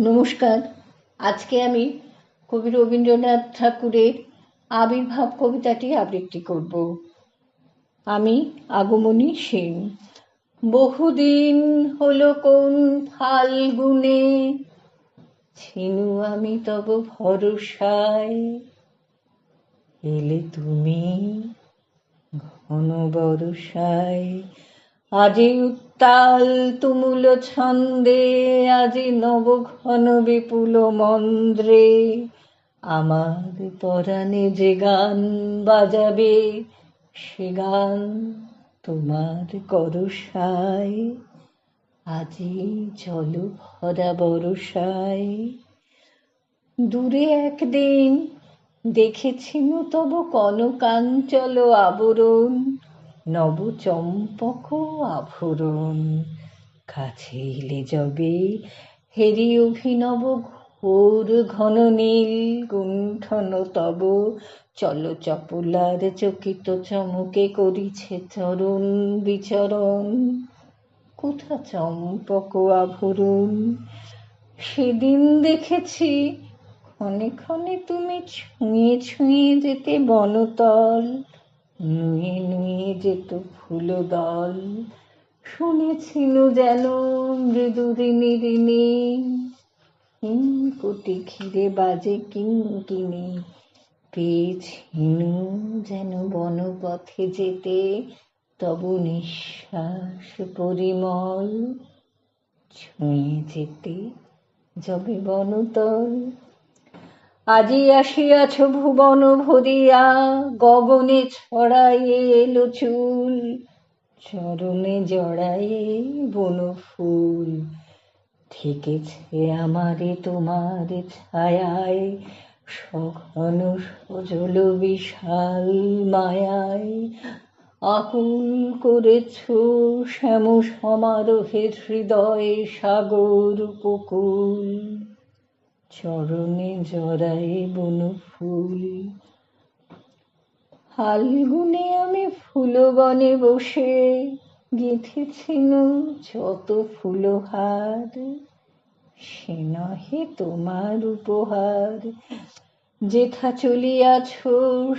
নমস্কার। আজকে আমি কবি রবীন্দ্রনাথ ঠাকুরের আবির্ভাব কবিতাটি আবৃত্তি করব। আমি আগমনী সেন। বহুদিন হলো কোন ফাল্গুনে, ছিনু আমি তব ভরসায়। এলে তুমি ঘন বরসায় আজি উত্তাল তুমুল ছন্দে, আজি নব ঘন বিপুল মন্দ্রে আমার পরাণে যে গান বাজাবে, সে গান তোমার করসায় আজি জল ভরা বরসায় দূরে একদিন দেখেছিনু তব কনকাঞ্চল আবরণ। নব চম্পক আভরণ, কাছে এলে যবে হেরি অভিনব ঘোর ঘন নীল গুণ্ঠন তব, চল চপলার চকিত চমকে করিছে চরণ বিচরণ। কোথা চম্পক আভরণ? সেদিন দেখেছি ক্ষণে ক্ষণে তুমি ছুঁয়ে ছুঁয়ে যেতে বনতল। নুয়ে নুয়ে যেত ফুল দল শুনেছিল যেন মৃদু ঋণী ঋণী কোটি ঘিরে বাজে কিঙ্কিনি পেয়েছিনু যেন বনপথে যেতে, তব নিঃশ্বাস পরিমল। ছুঁয়ে যেতে, যবে বনতল আজি আসিয়াছ ভুবন ভরিয়া গগনে ছড়াইয়ে এলো চুল, চরণে জড়াইয়ে বন ফুল। থেকেছে আমারে তোমার ছায়ায়, সঘন সজল বিশাল মায়ায়। আকুল করেছ শ্যাম সমারোহের হৃদয়ে সাগর উপকূল। চরণে জড়াই বন ফুল। ফাল্গুনে আমি ফুলবনে বসে গেঁথেছিল যত ফুলহার। সে নহে তোমার উপহার। যেথা চলিয়াছ,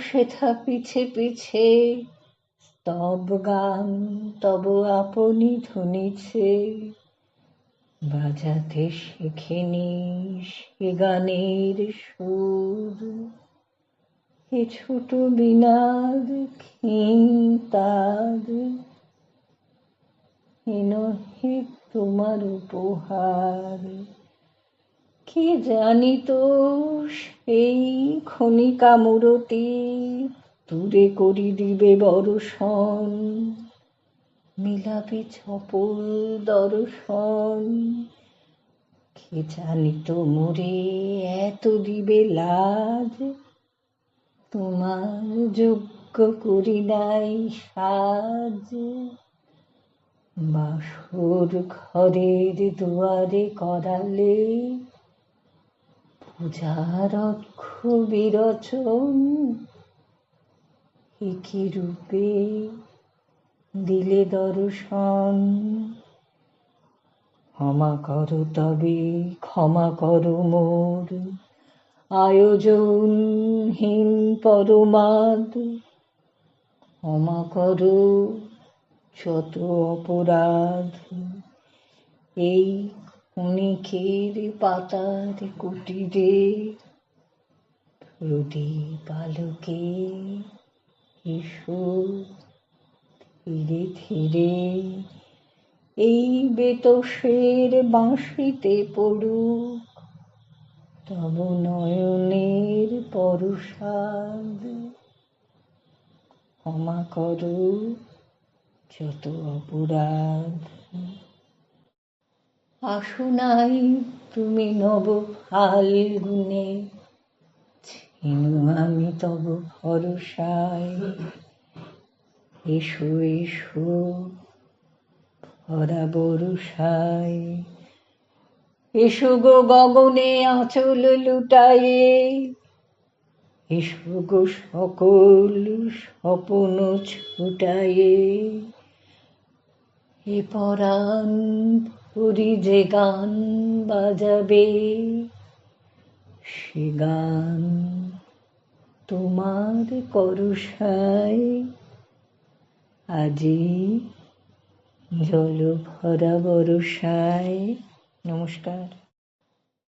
সেথা পিছে পিছে। তব গান তব আপনি ধনিছে। বাজাতে শেখেনি সে গানের সুর। এ ছোট বিনাদ খিন্তাদ এ নহে তোমার উপহার। কি জানি তো সেই ক্ষণিকা মূরতি দূরে করি দিবে বর্ষণ মিলাপি ছপল দর্শন। কে জানি তো মোরে এত দিবে লাজ? তোমার যোগ্য করি নাই সাজ। বাসুর ঘরের দুয়ারে করালে পূজার অক্ষ বিরচন। একই রূপে দিলে দর্শন। ক্ষমা করো তবে, ক্ষমা করো মোর। আয়োজনহীন পরমাদ, ক্ষমা করো যত অপরাধ। এই ক্ষণিকের পাতার কুটিরে প্রদীপ আলোকে এসো। ধীরে ধীরে এই বেতসের বাঁশিতে পড়ুক তব নয়নের পরশাদ ক্ষমা করো যত অপরাধ। আসো নাই তুমি নব ফাল্গুনে ছিনু আমি তব ভরসায়। এসো এসো। ভরা বরুষায়, এসো গো গগনে আঁচল লুটায়ে। এসো গো সকল স্বপ্ন ছুটায়ে। এ পরাণ হরি যে গান বাজাবে, সে গান তোমার করসায় আজি জল ভরা বরসায় নমস্কার।